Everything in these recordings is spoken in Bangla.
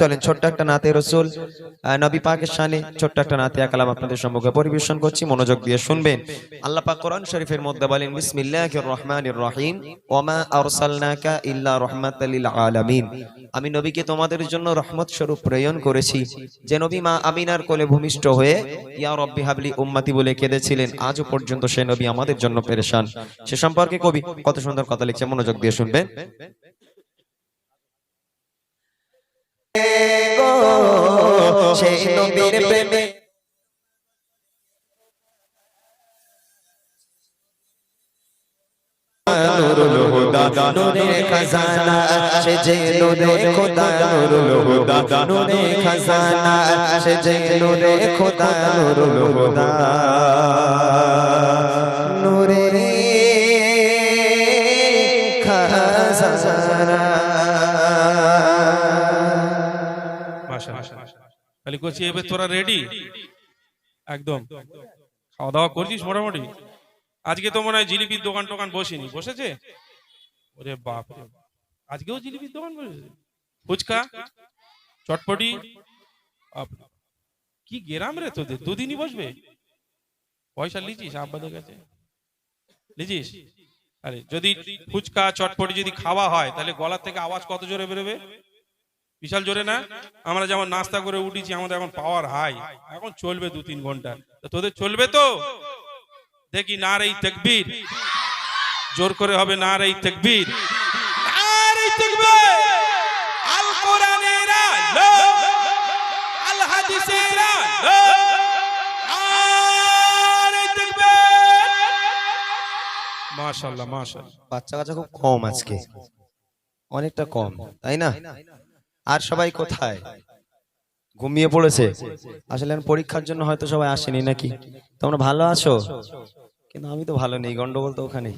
চলেন, ছোট্ট একটা নাতে রসুল নবী পাকের শানে ছোট্ট একটা নাতে কালাম আপনাদের সম্মুখে পরিবেশন করছি, মনোযোগ দিয়ে শুনবেন। আল্লাহ পাক কোরআন শরীফের মধ্যে বলেন, বিসমিল্লাহির রহমানির রহিম ওমা আরসালনাকা ইল্লা রাহমাতাল আলামিন। আমি নবীকে তোমাদের জন্য রহমত স্বরূপ প্রেরণ করেছি। যে নবী মা আমিনার কোলে ভূমিষ্ঠ হয়ে, ইয়া রব্বি হাবলি উম্মতি বলে কেঁদেছিলেন, আজও পর্যন্ত সে নবী আমাদের জন্য পেরেশান। সে সম্পর্কে কবি কত সুন্দর কথা লিখছে, মনোযোগ দিয়ে শুনবেন। সেই নবীর প্রেমে নুরুল হুদা নূরে খাজানা সে যে নূরে খোদা নুরুল হুদা নূরে খাজানা সে যে নূরে খোদা নুরুল হুদা। তাহলে করছি এবার তোরা রেডি একদম। খাওয়া দাওয়া করছিস মোটামুটি? আজকে তো মনে হয় জিলিপির দোকান টোকান বসেনি। বসেছে? ওরে বাপ। আজকেও জিলিপির দোকান বসেছে? ফুচকা? চটপটি। কি গেরাম রে তোদের? দুদিনই বসবে? পয়সা লিচিস আব্বাদের কাছে? লিচিস আরে যদি ফুচকা চটপটি যদি খাওয়া হয় তাহলে গলার থেকে আওয়াজ কত জোরে বেরোবে? বিশাল জোরে না? আমরা যেমন নাস্তা করে উঠেছি, আমাদের এখন পাওয়ার হাই এখন চলবে দু তিন ঘণ্টা। তোদের চলবে তো? দেখি, না রে তকবীর। জোর করে হবে, না রে তকবীর! মাশাআল্লাহ মাশাআল্লাহ। বাচ্চা কাচ্চা খুব কম আজকে। অনেকটা কম, তাই না? আর সবাই কোথায়? ঘুমিয়ে পড়েছে। আসলে পরীক্ষার জন্য হয়তো সবাই আসেনি নাকি? তোমরা ভালো আছো? কিন্তু আমি তো ভালো নেই, গন্ডগোল তো ওখানেই।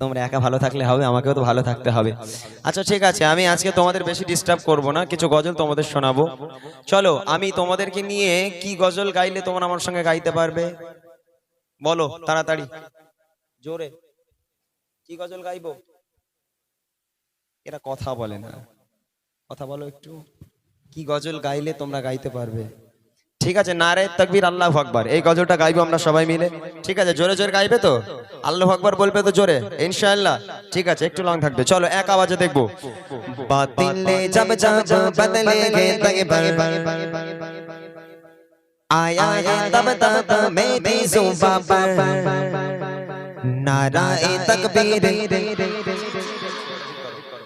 তোমরা একা ভালো থাকলে হবে, আমাকেও তো ভালো থাকতে হবে। আচ্ছা ঠিক আছে, আমি আজকে তোমাদের বেশি ডিস্টার্ব করব না, কিছু গজল তোমাদের শোনাবো। চলো, আমি তোমাদেরকে নিয়ে কি গজল গাইলে তোমরা আমার সঙ্গে গাইতে পারবে? বলো, তাড়াতাড়ি। জোরে। কি গজল গাইবো? এরা কথা বলে না। কথা বলো একটু। কি গজল গাইলে তোমরা গাইতে পারবে? ঠিক আছে না রে তকবির, আল্লাহ আকবর। এই গজলটা গাইবো আমরা সবাই মিলে। ঠিক আছে, জোরে জোরে গাইবে তো? আল্লাহ আকবর বলবে তো জোরে, ইনশাআল্লাহ। ঠিক আছে, একটু লং থাকবে। চলো, এক আওয়াজে দেখব। বাতিলে যাব যাব বদলে গে তকবর আয়া হে তব তব মেরি জুবা নারা এ তকবীর।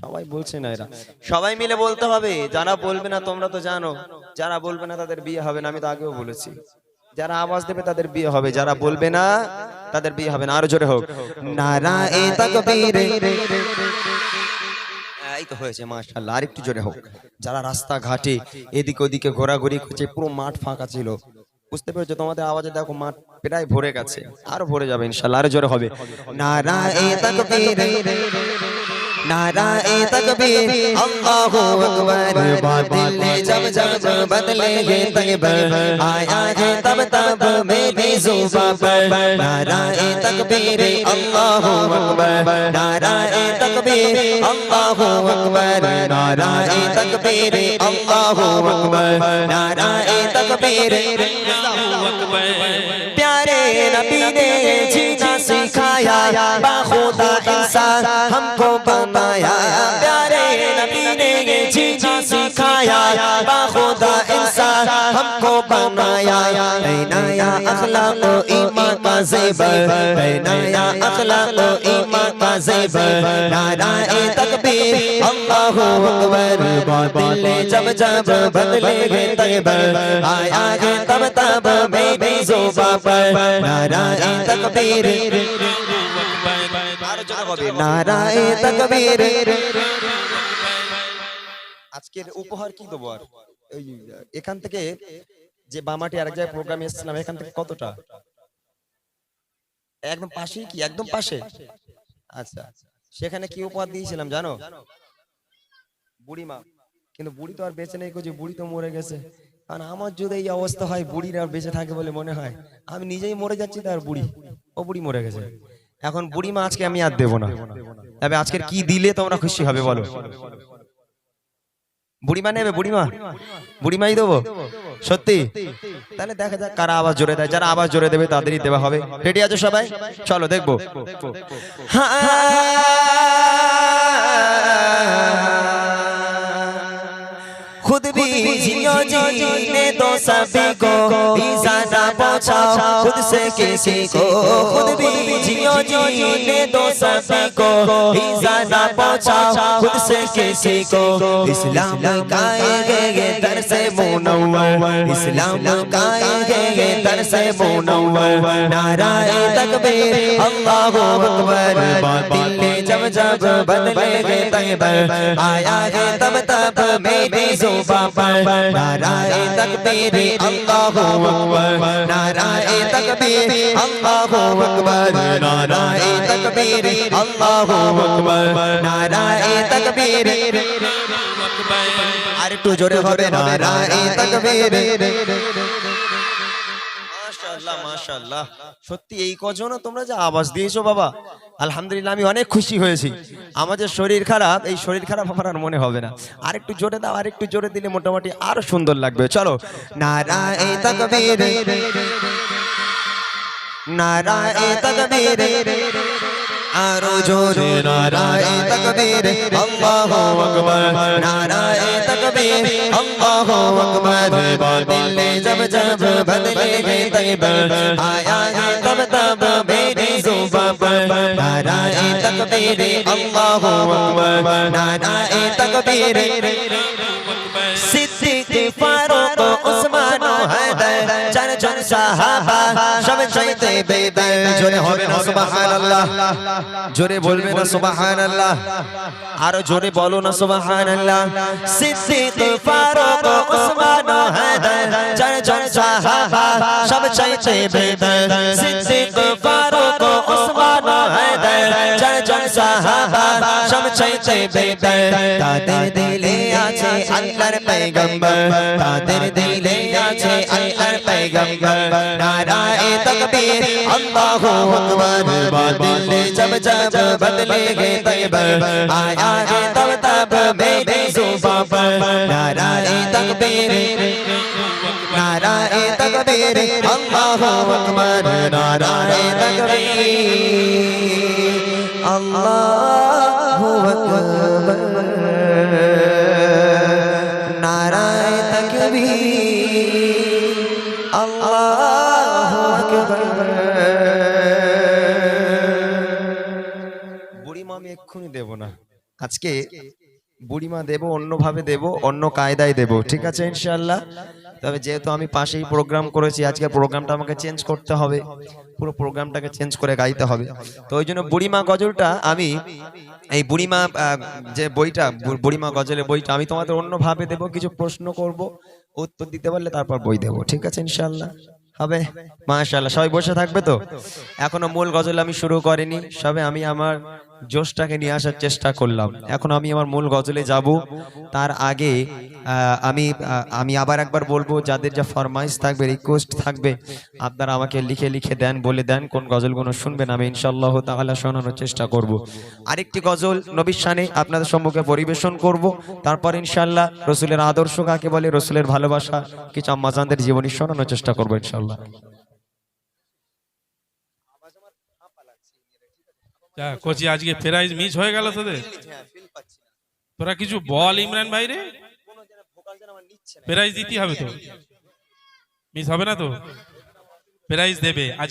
সবাই বলছে না এরা। সবাই মিলে বলতে হবে, যারা বলবে না তোমরা তো জানো, যারা বলবে না তাদের বিয়ে হবে না, আমি তো আগেও বলেছি। যারা আওয়াজ দেবে তাদের বিয়ে হবে, যারা বলবে না তাদের বিয়ে হবে না। আরও জোরে হোক তাকবীর। এই তো হয়েছে আরেকটু জোরে হোক। যারা রাস্তা ঘাটে এদিকে ওদিকে ঘোরাঘুরি করছে, পুরো মাঠ ফাঁকা ছিল। বুঝতে পেরেছ, তোমাদের আওয়াজে দেখো মাঠ প্রায় ভরে গেছে, আরও ভরে যাবে ইনশাআল্লাহ, আরও জোরে হবে। নারায়ে তাকবীর। नाराए तकबीर अल्लाहु अकबर बातिल जब जब बदलेंगे तकबर आया है तब तब मेरी जुबां पर नाराए तकबीर अल्लाहु अकबर नाराए तकबीर अल्लाहु अकबर नाराए तकबीर अल्लाहु अकबर नाराए तकबीर प्यारे नबी ने जीना सिखाया बाखुदा इंसान हमको बनाया प्यारे नबी ने जीना सिखाया बाखुदा इंसान हमको बनाया ऐ नया अखलाक ईमान का ज़ेवर ऐ नया अखलाक ईमान का ज़ेवर नाराए तकबीर अल्लाहु अकबर बातिल जब जब बदलेंगे तकबर आया है तब तब मेरी जुबां पर नाराए तकबीर নারায়ে তাকবীর। আজকের উপহার কি দেবো আর? এখান থেকে যে বামাটি আরেক জায়গায় প্রোগ্রামে এসেছিলাম এখান থেকে কতটা? একদম পাশেই কি? একদম পাশে? আচ্ছা সেখানে কি উপহার দিয়েছিলাম জানো? বুড়িমা। কিন্তু বুড়ি তো আর বেঁচে নেই যে বুড়ি তো মরে গেছে। কারণ আমার যদি এই অবস্থা হয় বুড়ির আর বেঁচে থাকে বলে মনে হয় আমি নিজেই মরে যাচ্ছি তার বুড়ি। ও বুড়ি মরে গেছে। এখন বুড়ি মা আজকে আমি আর দেবো না তবে আজকের কি দিলে তোমরা খুশি হবে বলো বুড়িমা নেবে বুড়িমা বুড়িমাই দেবো সত্যি তাহলে দেখা যাক কারা আবার জোরে দেয় যারা আবার জোরে দেবে তাদেরই দেওয়া হবে রেডি আছো সবাই চলো দেখব खुद भी जियो जीने दो सभी को ईजाना पहुंचाओ खुद से किसी को खुद भी जियो जीने दो सभी को ईजाना पहुंचाओ खुद से किसी को इस्लाम का ये दर से मुनव्वर इस्लाम का ये दर से मुनव्वर नाराए तकबीर अल्लाहू अकबर बातिल ने जब जब बदले गए तैबर आया है तब तब मेरी जुबां पर नाराए तकबीर अल्लाहू अकबर नाराए तकबीर अल्लाहू अकबर नाराए तकबीर अल्लाहू अकबर नाराए तकबीर আর একটু জোরে হবে নারায়ে তাকবীর মাশাআল্লাহ মাশাল্লাহ সত্যি এই কজনও তোমরা যে আওয়াজ দিয়েছ বাবা আলহামদুলিল্লাহ আমি অনেক খুশি হয়েছি। আমাদের শরীর খারাপ এই শরীর খারাপ আমার আর মনে হবে না। আর একটু জোরে দাও আর একটু জোরে দিলে মোটামুটি আরও সুন্দর লাগবে। চলো। নারায় তাকবীর। নারায়ে তাকবীর। আরো জোরে নারায়ে তাকবীর আল্লাহু আকবার নারায়ে তাকবীর আল্লাহু আকবার বাতিল ने जब जब बदले गए तैबर आया है तब तब मेरी जुबां पर नाराए तकबीर अल्लाहू अकबर नाराए तकबीर চাইতে বেদর জোরে হবে না সুবহানাল্লাহ। জোরে বলবে না, সুবহানাল্লাহ। আরও জোরে বলো না, সুবহানাল্লাহ। সিদ্দিক, ফারুক উসমান হায়দার চারজন সাহাবা, সব চাইতে বেদর সিদ্দিক, ফারুক উসমান হায়দার চারজন সাহাবা, সব চাইতে বেদর তাদের দিলে আছে আল্লাহর পয়গম্বর। তাদের দিলে আছে पैगंबर नाराए तकबीर अल्लाह अकबर बादल जब जब बदलेंगे तैबर आया है तब तब मेरे जुबा पर नाराए तकबीर नाराए तकबीर अल्लाह अकबर नाराए तकबीर अल्लाह अकबर नाराए तकबीर বুড়িমা আমি এক্ষুনি দেব না। আজকে বুড়িমা দেব অন্যভাবে দেব অন্য কায়দায় দেব ঠিক আছে ইনশাআল্লাহ? তবে যেহেতু আমি পাশেই প্রোগ্রাম করেছি আজকে প্রোগ্রামটা আমাকে চেঞ্জ করতে হবে। পুরো প্রোগ্রামটাকে চেঞ্জ করে গাইতে হবে। তো ওই জন্য বুড়িমা গজলটা আমি এই বুড়িমা যে বইটা বুড়িমা গজলের বইটা আমি তোমাদের অন্যভাবে দেব কিছু প্রশ্ন করব উত্তর দিতে পারলে তারপর বই দেব ঠিক আছে ইনশাআল্লাহ? হবে? মাশাল্লাহ সবাই বসে থাকবে তো? এখনও মূল গজল আমি শুরু করিনি, সবে আমি আমার জোশটাকে নিয়ে আসার চেষ্টা করলাম। এখন আমি আমার মূল গজলে যাব। তার আগে আমি আমি আবার একবার বলব, যাদের যা ফরমাইশ থাকবে রিকোয়েস্ট থাকবে, আপনারা আমাকে লিখে লিখে দেন, বলে দেন কোন গজলগুলো শুনবেন, আমি ইনশাআল্লাহ তাহলে শোনানোর চেষ্টা করব। আরেকটি গজল নবীর শানে আপনাদের সম্মুখে পরিবেশন করব। তারপর ইনশাল্লাহ রসুলের আদর্শ কাকে বলে, রসুলের ভালোবাসা কিছু আম্মাজানদের জীবনী শোনানোর চেষ্টা করব ইনশাআল্লাহ। যা কোচি, আজকে প্রাইজ মিস হয়ে গেল তোদের? তোরা কিছু বল ইমরান ভাই রে প্রাইজ দিতে হবে তো। মিস হবে না তো? প্রাইজ দেবে। আজকে